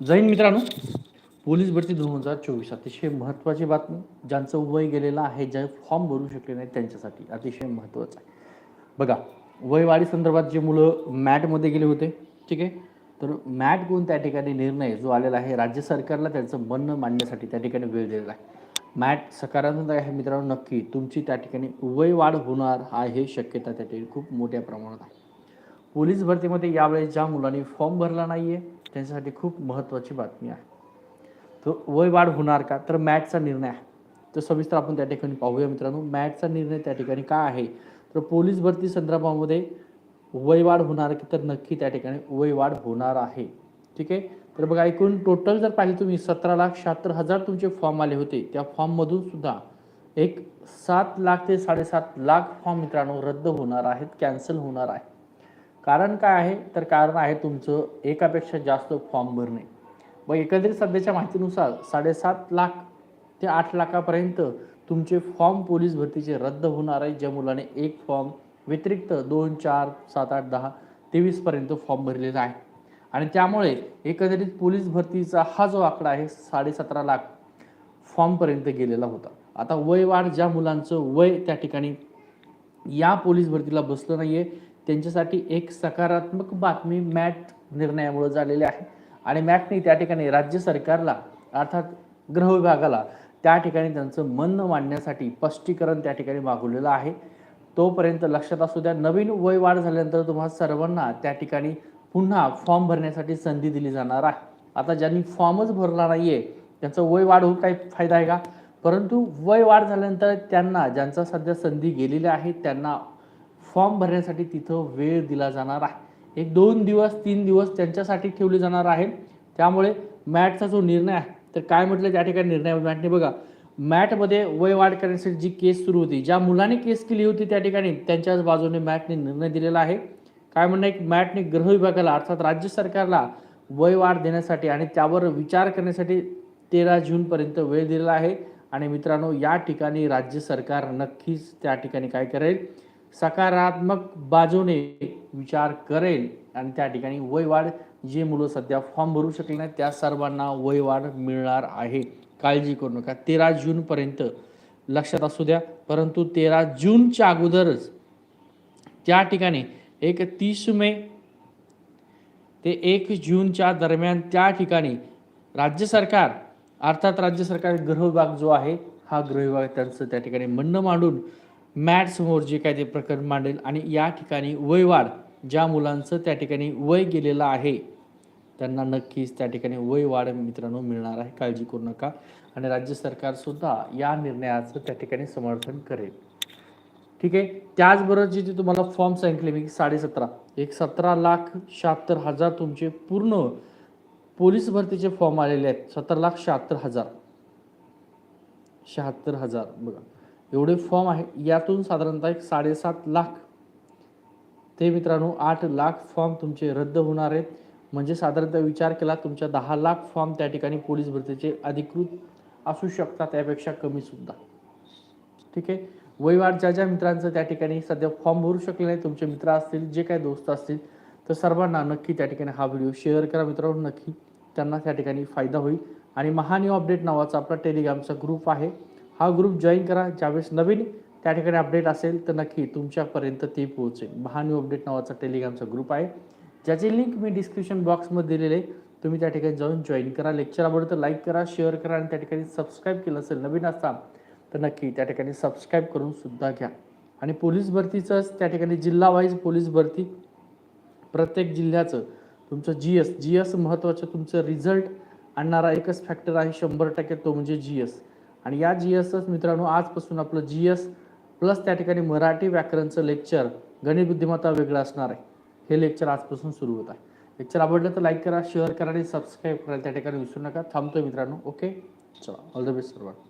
जैन मित्रांनो पोलीस भरती दोन हजार चोवीस. अतिशय महत्त्वाची बातमी ज्यांचं वय गेलेलं आहे जे फॉर्म भरू शकले नाही त्यांच्यासाठी अतिशय महत्त्वाचं आहे. बघा वयवाढी संदर्भात जे मुलं मॅटमध्ये गेले होते ठीक आहे? तर मॅट कोण त्या ठिकाणी निर्णय जो आलेला आहे राज्य सरकारला त्यांचं म्हणणं मांडण्यासाठी त्या ठिकाणी वेळ दिलेला आहे. मॅट सकारात्मक आहे मित्रांनो नक्की तुमची त्या ठिकाणी वय वाढ होणार आहे शक्यता त्या ठिकाणी खूप मोठ्या प्रमाणात आहे. पोलीस भरतीमध्ये यावेळेस ज्या मुलांनी फॉर्म भरला नाही आहे त्यांच्यासाठी खूप महत्त्वाची बातमी आहे. तो वय वाढ होणार का? तर मॅटचा निर्णय आहे. तर सविस्तर आपण त्या ठिकाणी पाहूया मित्रांनो. मॅटचा निर्णय त्या ठिकाणी काय आहे? तर पोलीस भरती संदर्भामध्ये वय वाढ होणार की तर नक्की त्या ठिकाणी वय वाढ होणार आहे. ठीक आहे? तर बघा एकूण टोटल जर पाहिलं तुम्ही सतरा लाख शहात्तर हजार तुमचे फॉर्म आले होते. त्या फॉर्ममधून सुद्धा एक सात लाख ते साडेसात लाख फॉर्म मित्रांनो रद्द होणार आहेत कॅन्सल होणार आहे. कारण काय आहे? तर कारण आहे तुमचं एकापेक्षा जास्त फॉर्म भरणे. व एकंदरीत सध्याच्या माहितीनुसार साडेसात लाख ते आठ लाखापर्यंत तुमचे फॉर्म पोलीस भरतीचे रद्द होणार आहे. ज्या मुलाने एक फॉर्म व्यतिरिक्त दोन चार सात आठ दहा तेवीसपर्यंत फॉर्म भरलेला आहे. आणि त्यामुळे एकंदरीत पोलीस भरतीचा हा जो आकडा आहे साडेसतरा लाख फॉर्मपर्यंत गेलेला होता. आता वय वाढ ज्या मुलांचं वय त्या ठिकाणी या पोलीस भरतीला बसलं आहे त्यांच्यासाठी एक सकारात्मक बातमी मॅट निर्णयामुळे झालेली आहे. आणि मॅटने त्या ठिकाणी राज्य सरकारला अर्थात गृह विभागाला त्या ठिकाणी त्यांचं म्हणणं मांडण्यासाठी स्पष्टीकरण त्या ठिकाणी मागवलेलं आहे. तोपर्यंत लक्षात असू द्या नवीन वय वाढ झाल्यानंतर तुम्हाला सर्वांना त्या ठिकाणी पुन्हा फॉर्म भरण्यासाठी संधी दिली जाणार आहे. आता ज्यांनी फॉर्मच भरला नाहीये त्यांचं वय वाढ होऊन काही फायदा आहे का? परंतु वय वाढ झाल्यानंतर त्यांना ज्यांचा सध्या संधी गेलेली आहे त्यांना फॉर्म भरण्यासाठी तिथं वेळ दिला जाणार आहे. एक दोन दिवस तीन दिवस त्यांच्यासाठी ठेवले जाणार आहे. त्यामुळे मॅटचा जो निर्णय आहे तर काय म्हटलं त्या ठिकाणी निर्णय मॅटने बघा मॅटमध्ये वय वाढ करण्यासाठी जी केस सुरू होती ज्या मुलाने केस केली होती त्या ठिकाणी त्यांच्याच बाजूने मॅटने निर्णय दिलेला आहे. काय म्हणणं आहे? मॅटने गृह विभागाला अर्थात राज्य सरकारला वय वाढ देण्यासाठी आणि त्यावर विचार करण्यासाठी तेरा जूनपर्यंत वेळ दिलेला आहे. आणि मित्रांनो या ठिकाणी राज्य सरकार नक्कीच त्या ठिकाणी काय करेल? सकारात्मक बाजूने विचार करेल आणि त्या ठिकाणी वय वाढ जे मुलं सध्या फॉर्म भरू शकले नाही त्या सर्वांना वय वाढ मिळणार आहे. काळजी करू नका. तेरा जूनपर्यंत लक्षात असू द्या. परंतु तेरा जूनच्या अगोदरच त्या ठिकाणी एक तीस मे ते एक जूनच्या दरम्यान त्या ठिकाणी राज्य सरकार अर्थात राज्य सरकार गृह विभाग जो आहे हा गृह विभाग त्यांचं त्या ठिकाणी म्हणणं मांडून मॅटसमोर जे काय ते प्रकरण मांडेल आणि या ठिकाणी वयवाढ ज्या मुलांचं त्या ठिकाणी वय गेलेलं आहे त्यांना नक्कीच त्या ठिकाणी वय वाढ मित्रांनो मिळणार आहे. काळजी करू नका. आणि राज्य सरकारसुद्धा या निर्णयाचं त्या ठिकाणी समर्थन करेल. ठीक आहे? त्याचबरोबर जे जे तुम्हाला फॉर्म सांगितले मी साडेसतरा एक सतरा लाख शहात्तर हजार तुमचे पूर्ण पोलीस भरतीचे फॉर्म आलेले आहेत. सतरा लाख शहात्तर हजार. शहात्तर हजार बघा. एवढे फॉर्म आहे यातून साधारणतः एक साडेसात लाख. ते मित्रांनो आठ लाख फॉर्म तुमचे रद्द होणार आहेत. म्हणजे साधारणतः विचार केला तुमच्या दहा लाख फॉर्म त्या ठिकाणी पोलीस भरतीचे अधिकृत असू शकतात त्यापेक्षा कमी सुद्धा. ठीक आहे? वयवाढ ज्या ज्या मित्रांचं त्या ठिकाणी सध्या फॉर्म भरू शकले नाही तुमचे मित्र असतील जे काही दोस्त असतील तर सर्वांना नक्की त्या ठिकाणी हा व्हिडिओ शेअर करा मित्रांनो नक्की त्यांना त्या ठिकाणी फायदा होईल. आणि महान्यू अपडेट नावाचा आपला टेलिग्रामचा ग्रुप आहे. हा ग्रुप जॉईन करा. ज्यावेळेस नवीन त्या ठिकाणी अपडेट असेल तर नक्की तुमच्यापर्यंत ते पोहोचेल. महान्यू अपडेट नावाचा टेलिग्रामचा ग्रुप आहे. ज्याची लिंक मी डिस्क्रिप्शन बॉक्समध्ये दिलेले आहे. तुम्ही त्या ठिकाणी जाऊन जॉईन करा. लेक्चर आवडतं लाईक करा शेअर करा आणि त्या ठिकाणी सबस्क्राईब केलं असेल नवीन असाल तर नक्की त्या ठिकाणी सबस्क्राईब करून सुद्धा घ्या. आणि पोलीस भरतीचंच त्या ठिकाणी जिल्हा वाईज पोलीस भरती प्रत्येक जिल्ह्याचं तुमचं जी एस जी एस महत्त्वाचं तुमचं रिझल्ट आणणारा एकच फॅक्टर आहे शंभर टक्के तो म्हणजे जी एस आणि या जी एसच मित्रांनो आजपासून आपलं जी एस प्लस त्या ठिकाणी मराठी व्याकरणचं लेक्चर गणित बुद्धिमत्ता वेगळं असणार आहे. हे लेक्चर आजपासून सुरू होत आहे. लेक्चर आवडलं तर लाईक करा शेअर करा आणि सबस्क्राईब करा त्या ठिकाणी विसरू नका. थांबतोय मित्रांनो ओके चला ऑल द बेस्ट सर्वांना.